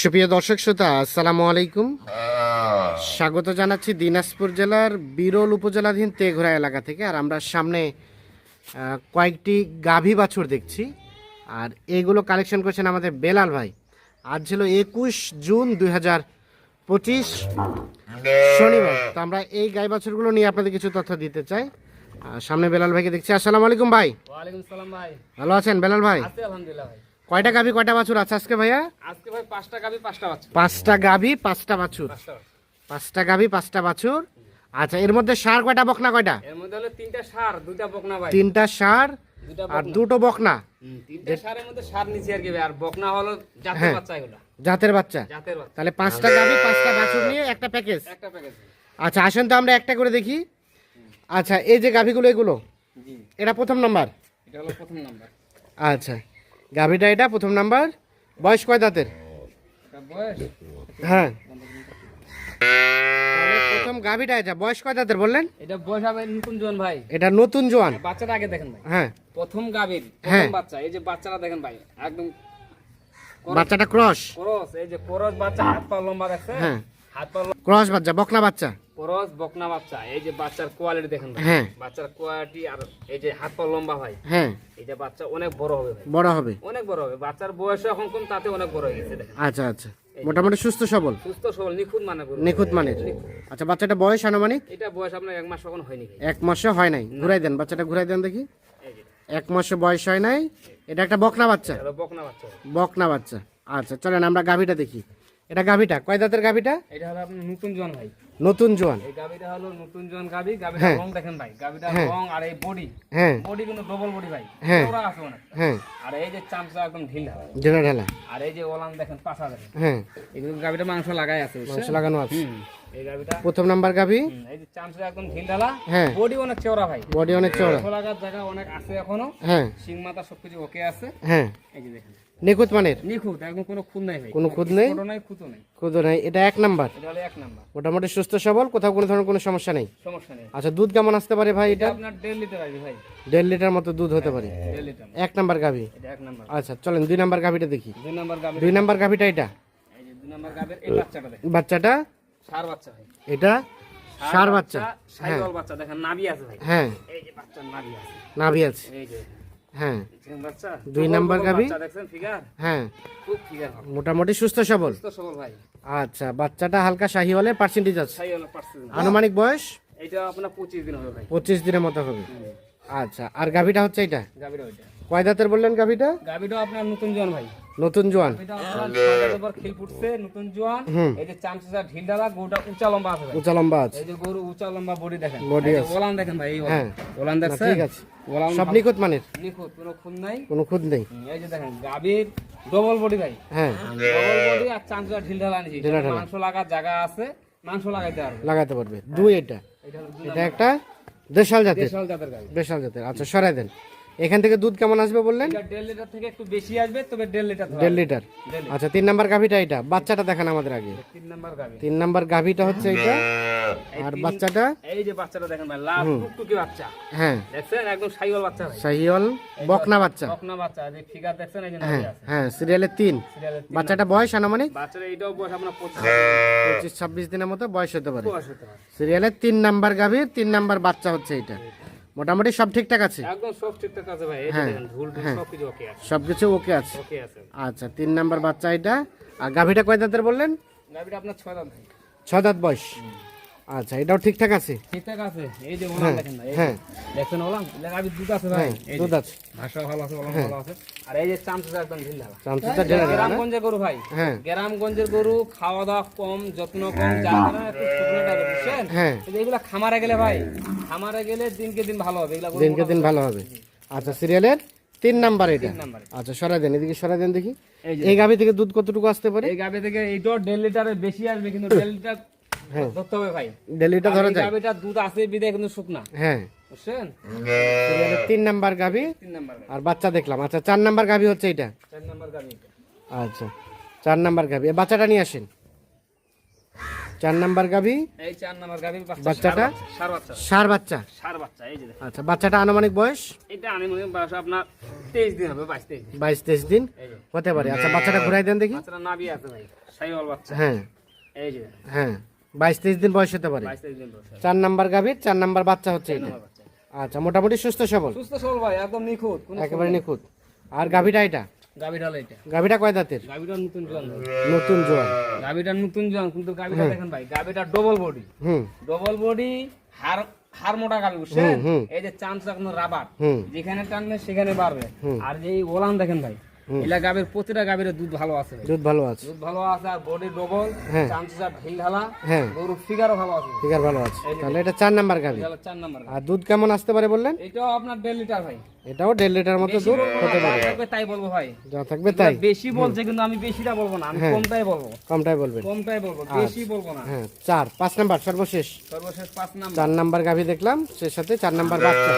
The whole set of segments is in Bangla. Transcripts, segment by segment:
সুপ্রিয় দর্শক শ্রোতা আসসালামু আলাইকুম। স্বাগত জানাচ্ছি দিনাজপুর জেলার বিরল উপজেলাধীন তেঘোড়া এলাকা থেকে আর আমরা সামনে কয়েকটি গাভী বাছুর দেখছি আর এগুলো কালেকশন করছেন আমাদের বেলাল ভাই। আজ ছিল একুশ জুন দুই হাজার পঁচিশ শনিবার। তো আমরা এই গাই বাছুরগুলো নিয়ে আপনাদের কিছু তথ্য দিতে চাই। আর সামনে বেলাল ভাইকে দেখছি। আসসালামু আলাইকুম ভাই। ভাই। ভালো আছেন বেলাল ভাই? আলহামদুলিল্লাহ ভাই। কয়টা গাভী কয়টা বাছুর আছে আজকে ভাইয়া? আজকে ভাই পাঁচটা গাবি পাঁচটা বাচ্চা পাঁচটা গাভী পাঁচটা বাছুর। পাঁচটা বাচ্চা। পাঁচটা গাভী পাঁচটা বাছুর। আচ্ছা এর মধ্যে সার কয়টা বকনা কয়টা? এর মধ্যে হলো তিনটা সার দুইটা বকনা ভাই। তিনটা সার আর দুটো বকনা? তিনটা সারের মধ্যে সার নিচে আর কি আর বকনা হলো জাতের হ্যাঁ। বাচ্চা এগুলা। জাতের বাচ্চা। জাতের বাচ্চা। তাহলে পাঁচটা গাভী পাঁচটা বাছুর নিয়ে একটা প্যাকেজ। একটা প্যাকেজ। আচ্ছা আসেন তো আমরা একটা করে দেখি। আচ্ছা এই যে গাভীগুলো এগুলো? জি। এটা প্রথম নাম্বার? এটা হলো প্রথম নাম্বার। আচ্ছা। গাভীটা এটা প্রথম নাম্বার। বয়স কয় দাঁতের? হ্যাঁ। প্রথম গাভীটা এটা বয়স কয় দাঁতের বললেন? এটা বয়স হবে নতুন জন ভাই। এটা নতুন জোয়ান। বাচ্চাটা আগে দেখেন ভাই। হ্যাঁ। প্রথম গাবির হ্যাঁ। প্রথম বাচ্চা। এই যে বাচ্চাটা দেখেন ভাই একদম বাচ্চাটা ক্রস। করস এই যে করস বাচ্চা হাত পা লম্বা হ্যাঁ। হাত পা ক্রস বাচ্চা বকনা বাচ্চা। করস বকনা বাচ্চা এই যে বাচ্চার কোয়ালিটি দেখেন হ্যাঁ। বাচ্চার কোয়ালিটি আর এই যে হাত পা লম্বা ভাই হ্যাঁ। এই যে বাচ্চা অনেক বড় হবে ভাই। বড় হবে। অনেক বড় হবে। বাচ্চার বয়স এখন কম তাতে অনেক বড় হয়ে গেছে দেখেন। আচ্ছা আচ্ছা। মোটামুটি সুস্থ সবল? সুস্থ সবল নিখুঁত মানে নিখুঁত মানের। আচ্ছা বাচ্চাটা বয়স আনুমানিক? এটা বয়স আপনার এক মাস এখন হয়নি এক মাসে হয় নাই। ঘুরাই দেন বাচ্চাটা ঘুরাই দেন দেখি। এক মাসে বয়স হয় নাই। এটা একটা বকনা বাচ্চা? বকনা বাচ্চা। বকনা বাচ্চা। আচ্ছা চলেন আমরা গাভীটা দেখি। এটা গাভীটা? কয় দাঁতের গাভীটা? এটা হলো আপনার নতুন জন ভাই। নতুন জোয়ান। এই গাবিটা হলো নতুন জন গাবি গাবিটা হ্যাঁ। রং দেখেন ভাই। গাবিটা হ্যাঁ। রং আর এই বডি হ্যাঁ। বডি কিন্তু ডবল বডি ভাই। হ্যাঁ। চওড়া আছে অনেক। হ্যাঁ। আর এই যে চামচা একদম ঢিলা। ঢেলা ঢেলা। আর এই যে ওলান দেখেন পাশা দেখেন। হ্যাঁ। এগুলো গাবিটা মাংস লাগাই আছে মাংস লাগানো আছে। এই গাবিটা প্রথম নাম্বার গাভী। এই যে চামচা একদম ঢিল ঢালা হ্যাঁ। বডি অনেক চওড়া ভাই। বডি অনেক চওড়া। মাংস লাগার জায়গা অনেক আছে এখনও। হ্যাঁ। সিং মাথা সবকিছু ওকে আছে। হ্যাঁ। এই যে দেখেন। নিখুঁত মানের? নিখুঁত একদম কোনো খুঁত নাই ভাই। কোনো খুঁত নেই? ছোট নাই খুঁতো নাই। খুদ নাই। এটা এক নাম্বার। এটা হলো এক নাম্বার। মোটামুটি সুস্থ সবল কোথাও কোনো ধরনের কোনো সমস্যা নেই? সমস্যা নেই। আচ্ছা দুধ কেমন আসতে পারে ভাই এটা আপনার দেড় লিটার আসবে ভাই। লিটার মতো দুধ হতে পারে। দেড় লিটার এক নাম্বার গাভী এটা এক নাম্বার। আচ্ছা চলেন দুই নাম্বার গাভীটা দেখি। দুই নাম্বার গাবির দুই নাম্বার গাভীটা এটা? এই যে দুই নাম্বার গাবির এই বাচ্চাটা দেখেন। বাচ্চাটা? সার বাচ্চা ভাই। এটা? সার বাচ্চা সাইকেল বাচ্চা দেখেন নাভি আছে ভাই। হ্যাঁ। এই যে বাচ্চার নাভি আছে। নাভি আছে। এই যে। হ্যাঁ। দুই নাম্বার গাভী? হ্যাঁ। মোটামুটি সুস্থ সবল? ভাই। আচ্ছা বাচ্চাটা হালকা শাহিওয়ালে পার্সেন্টেজ আছে? আনুমানিক বয়স? এটা আপনার পঁচিশ দিন হবে পঁচিশ দিনের মতো হবে। আচ্ছা আর গাভীটা হচ্ছে এটা কয় দাঁতের বললেন গাভীটা? গাভিটা আপনার নতুন জন ভাই। নতুন জোয়ান। এটা আপনার ছয় দাঁতের পর খিল ফুটছে নতুন জোয়ান। এই যে চামচা ঢিল ডালা গরুটা উঁচা লম্বা আছে উঁচা লম্বা আছে। এই যে গরু উঁচা লম্বা বডি দেখেন। Body আছে। ওলান দেখেন ভাই এই ওলান। হ্যাঁ। ওলান না, দেখছেন? ঠিক আছে। ওলান সব নিখুঁত মানের? নিখুঁত কোনো খুন নাই। কোনো খুদ নেই। হুম, এই যে দেখেন গাবির ডবল বডি ভাই। হ্যাঁ। ডবল বডি আর চামচা ঢিল নিয়েছি মাংস লাগার জায়গা আছে মাংস লাগাইতে পারবে। লাগাতে পারবে। দুই এটা। এটা এটা একটা দেশাল জাতের। দেশাল জাতের। আচ্ছা সরাই দেন। এখান থেকে দুধ কেমন আসবে বললেন? দেড় লিটার থেকে একটু বেশি আসবে তবে দেড় লিটার দেড় লিটার। আচ্ছা তিন নাম্বার গাভীটা এটা? বাচ্চাটা দেখান আমাদের আগে। তিন নাম্বার তিন নাম্বার গাভীটা হচ্ছে এটা। আর বাচ্চাটা? এই যে বাচ্চাটা দেখেন ভাই লাল টুকটুকি বাচ্চা। হ্যাঁ। দেখছেন? একদম সাইওয়াল বাচ্চা ভাই। শাহিওয়াল বকনা বাচ্চা। বকনা বাচ্চা। যে ফিগার দেখছেন? এই যে হ্যাঁ আছে। হ্যাঁ সিরিয়ালের তিন। বাচ্চাটা বয়স আনুমানিক? বাচ্চার এইটাও বয়স আপনার পঁচিশ। পঁচিশ ছাব্বিশ দিনের মতো বয়স হতে পারে। সিরিয়ালের তিন নাম্বার গাভীর তিন নাম্বার বাচ্চা হচ্ছে এটা। মোটামুটি সব ঠিকঠাক আছে? একদম সব ঠিকঠাক আছে ভাই। এই হ্যাঁ, দেখেন ঝুল হ্যাঁ। সব কিছু ওকে আছে। সব কিছু ওকে আছে। ওকে আছে। আচ্ছা তিন নাম্বার বাচ্চা এটা। আর গাভীটা কয় দাঁতের বললেন? গাবিটা আপনার ছয় দাম ভাই। ছ দাঁত বয়স। আচ্ছা এটাও ঠিকঠাক আছে? ঠিকঠাক আছে। এই যে ওলান দেখেন যে। হ্যাঁ। দেখছেন ওলান? গাবির দুধ আছে ভাই। হ্যাঁ দুধ আছে। ভাষা ভালো আছে ওলান ভালো আছে। আর এই যে চামচা একদম ঢিল ঢালা। চামচুটা ঢেলে দেন না? গ্রামগঞ্জের গরু ভাই। হ্যাঁ। গ্রামগঞ্জের গরু খাওয়া দাওয়া কম যত্ন কম যার কারণে একটু শুকনো টাইপের বুঝছেন হ্যাঁ। এগুলা খামারে গেলে ভাই খামারে গেলে দিনকে দিন ভালো হবে এগুলা দিনকে দিন ভালো হবে। আচ্ছা সিরিয়ালের তিন নাম্বার এটা। আচ্ছা সরাই দেন এদিকে সরাই দেন দেখি। এই গাভী থেকে দুধ কতটুকু আসতে পারে? এই গাবে থেকে এইটাও দেড় লিটারের বেশি আসবে কিন্তু দেড় লিটার হ্যাঁ। ধরতে হবে ভাই। ডেলিটা ধরা যায়। গাবিটা দুধ আছে বিদে কিন্তু শুকনা। হ্যাঁ। বুঝছেন? তিন নাম্বার গাভী তিন নাম্বার আর বাচ্চা দেখলাম। আচ্ছা চার নাম্বার গাভী হচ্ছে এটা চার নাম্বার গাবি আচ্ছা চার নাম্বার গাভী। বাচ্চাটা নিয়ে আসেন। চার নাম্বার গাভী এই চার নাম্বার বাচ্চা বাচ্চাটা? সার বাচ্চা সার বাচ্চা। সার বাচ্চা? এই যে। আচ্ছা বাচ্চাটা আনুমানিক বয়স? এটা আমি মনে বয়স আপনার তেইশ দিন হবে বাইশ তেইশ দিন। বাইশ তেইশ দিন? হতে পারে। আচ্ছা বাচ্চাটা ঘুরাই দেন দেখি। বাচ্চাটা আছে ভাই সাইওয়াল বাচ্চা। হ্যাঁ। এই যে। হ্যাঁ বাইশ তেইশ দিন বয়স হতে পারে। দিন বয়স চার নাম্বার গাভীর চার নাম্বার বাচ্চা হচ্ছে এটা। আচ্ছা মোটামুটি সুস্থ সবল? সুস্থ সবল ভাই একদম নিখুঁত একেবারে নিখুঁত। আর গাভীটা এটা? এটা। কয় দাঁতের? নতুন জোয়ান ভাই। নতুন জোয়ান। গাভীটা নতুন জোয়ান কিন্তু গাভীটা দেখেন ভাই ডবল বডি হুম। ডবল বডি হার হার মোটা গাভী বুঝছেন? হুম, হুম। এই যে চান্স এখন রাবার যেখানে টানবে সেখানে বাড়বে। আর যে ওলান দেখেন ভাই। এলা গাভীর প্রতিটা গাভীর দুধ ভালো আছে দুধ ভালো আছে। দুধ ভালো আছে আর বডি ডবল হ্যাঁ। চান্সেস আর ঢিল ঢালা। হ্যাঁ। ফিগারও ভালো আছে। ঠিক ভালো আছে। তাহলে এটা চার নাম্বার গাভী। চার নাম্বার আর দুধ কেমন আসতে পারে বললেন? এটাও আপনার দেড় লিটার ভাই। এটাও দেড় লিটার মতো দুধ হতে পারে। তাই বলব ভাই। যা থাকবে তাই? বেশি বলছে কিন্তু আমি বেশিটা বলব না আমি হ্যাঁ। কমটাই বলব। কমটাই বলবেন। কমটাই বলব বেশি বলব না। হ্যাঁ চার পাঁচ নাম্বার সর্বশেষ। সর্বশেষ পাঁচ নাম্বার। চার নাম্বার গাভী দেখলাম সে সাথে চার নাম্বার বাচ্চা।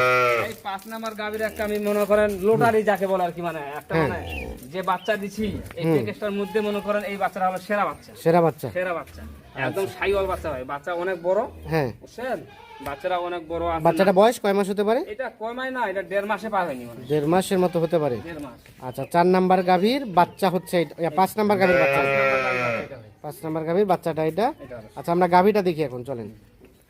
এই পাঁচ নাম্বার গাভীর একটা আমি মনে করেন লোটারি যাকে বলে আর কি মানে একটা হ্যাঁ। মানে যে বাচ্চা দিছি এই প্যাকেজটার মধ্যে মনে করেন এই বাচ্চাটা হলো সেরা বাচ্চা। সেরা বাচ্চা। সেরা বাচ্চা। একদম সাইওয়াল বাচ্চা ভাই বাচ্চা অনেক বড় হ্যাঁ। বুঝছেন? বাচ্চারা অনেক বড় আছে বাচ্চাটা বয়স কয় মাস হতে পারে? এটা কমাই না এটা দেড় মাসে পার হয়নি মানে দেড় মাসের মতো হতে পারে। দেড় মাস। আচ্ছা চার নাম্বার গাভীর বাচ্চা হচ্ছে এটা- পাঁচ নাম্বার গাভীর বাচ্চা। পাঁচ নাম্বার গাভীর বাচ্চাটা এটা। আচ্ছা আমরা গাভীটা দেখি এখন চলেন।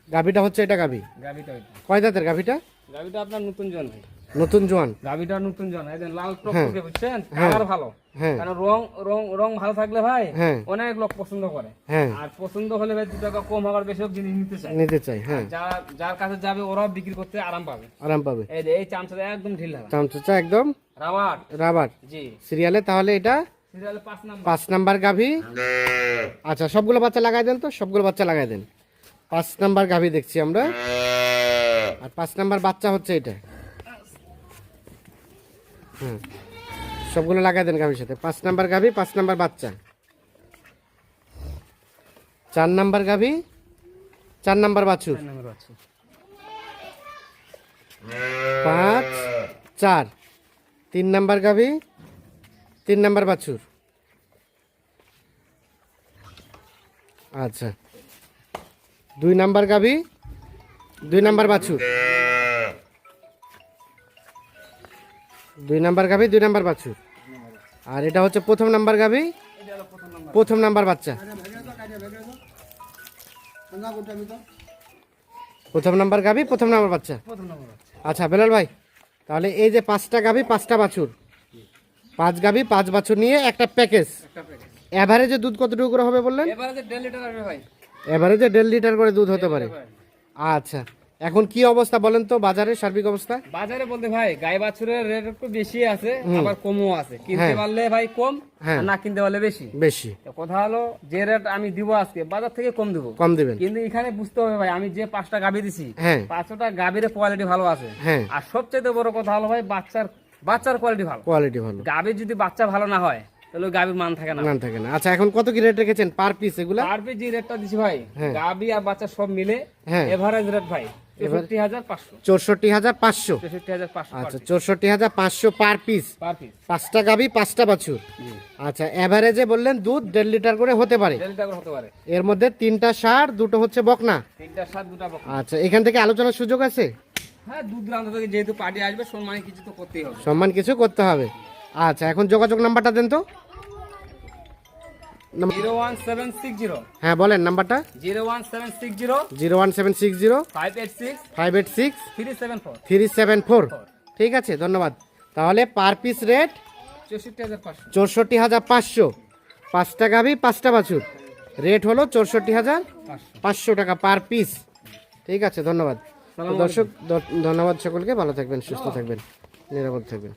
গাভীটা হচ্ছে এটা গাভী। গাভীটা কয় দাঁতের গাভীটা? গাভীটা আপনার নতুন জন ভাই নতুন জোয়ান। গাভীটা নতুন জোয়ান এই লাল টকটকে বুঝছেন? হ্যাঁ। কালার ভালো। হ্যাঁ। কারণ রং রং রং ভালো থাকলে ভাই হ্যাঁ। অনেক লোক পছন্দ করে। হ্যাঁ। আর পছন্দ হলে ভাই দু টাকা কম হওয়ার বেশি জিনিস নিতে চায়। নিতে চাই হ্যাঁ। যার যার কাছে যাবে ওরাও বিক্রি করতে আরাম পাবে। আরাম পাবে। এই যে এই চামচটা একদম ঢিল হবে। চামচা একদম রাবার। রাবার। জি। সিরিয়ালে তাহলে এটা সিরিয়াল পাঁচ নাম্বার। পাঁচ নাম্বার গাভী। আচ্ছা সবগুলো বাচ্চা লাগাই দেন তো সবগুলো বাচ্চা লাগাই দেন। পাঁচ নাম্বার গাভী দেখছি আমরা। আর পাঁচ নাম্বার বাচ্চা হচ্ছে এটা। হুম। সবগুলো লাগাই দেন গাভীর সাথে। পাঁচ নাম্বার গাভী পাঁচ নাম্বার বাচ্চা। চার নাম্বার গাভী চার নাম্বার বাছুর। পাঁচ চার। তিন নাম্বার গাভী তিন নাম্বার বাছুর। আচ্ছা। দুই নাম্বার গাভী দুই নাম্বার বাছুর। দুই নাম্বার গাভী দুই নাম্বার বাছুর। আর এটা হচ্ছে প্রথম নাম্বার গাভী প্রথম নাম্বার বাচ্চা। প্রথম নাম্বার গাভী প্রথম নাম্বার বাচ্চা। আচ্ছা বেলাল ভাই তাহলে এই যে পাঁচটা গাভী পাঁচটা বাছুর। পাঁচ গাভী পাঁচ বাছুর নিয়ে একটা প্যাকেজ। অ্যাভারেজে দুধ কতটুকু করে হবে বললেন? অ্যাভারেজে দেড় লিটার করে দুধ হতে পারে। আচ্ছা এখন কি অবস্থা বলেন তো? বাজারের সার্বিক অবস্থা? বাজারে বলতে ভাই গাই বাছুরের রেট একটু বেশি আছে আবার কমও আছে। কিনতে পারলে ভাই কম হ্যাঁ। না কিনতে পারলে বেশি। বেশি। কথা হলো যে রেট আমি দিব আজকে বাজার থেকে কম দিব। কম দিবেন। কিন্তু এখানে বুঝতে হবে ভাই আমি যে পাঁচটা গাভি দিছি হ্যাঁ। পাঁচটা গাভীর কোয়ালিটি ভালো আছে। হ্যাঁ। আর সবচেয়ে বড় কথা হলো ভাই বাচ্চার বাচ্চার কোয়ালিটি ভালো। কোয়ালিটি ভালো। গাভীর যদি বাচ্চা ভালো না হয় তাহলে মান থাকে না। নাম থাকে না। আচ্ছা এখন কত কি রেট রেখেছেন? পার পিস এগুলা? আর যে রেটটা দিছি ভাই হ্যাঁ। আর বাচ্চা সব মিলে হ্যাঁ। এভারেজ রেট ভাই। চৌষট্টি হাজার পাঁচশো। আচ্ছা চৌষট্টি হাজার পাঁচশো পার পিস পাঁচটা গাভী পাঁচটা বাছুর। আচ্ছা বললেন দুধ দেড় লিটার করে হতে পারে। এর মধ্যে তিনটা সার দুটো হচ্ছে বকনা। আচ্ছা এখান থেকে আলোচনার সুযোগ আছে? হ্যাঁ সম্মানে কিছু করতে হবে। আচ্ছা এখন যোগাযোগ নাম্বারটা দেন তো। Zero one seven six zero হ্যাঁ বলেন নাম্বারটা। Zero one seven six zero zero one seven six zero five eight six five eight six three seven four three seven four ঠিক আছে ধন্যবাদ। তাহলে পার পিস রেট চৌষট্টি হাজার পাঁচশো। পাঁচটা গাভি পাঁচটা বাছুর। রেট হলো চৌষট্টি হাজার পাঁচশো। টাকা পার পিস ঠিক আছে ধন্যবাদ। দর্শক ধন্যবাদ সকলকে। ভালো থাকবেন সুস্থ থাকবেন নিরাপদ থাকবেন।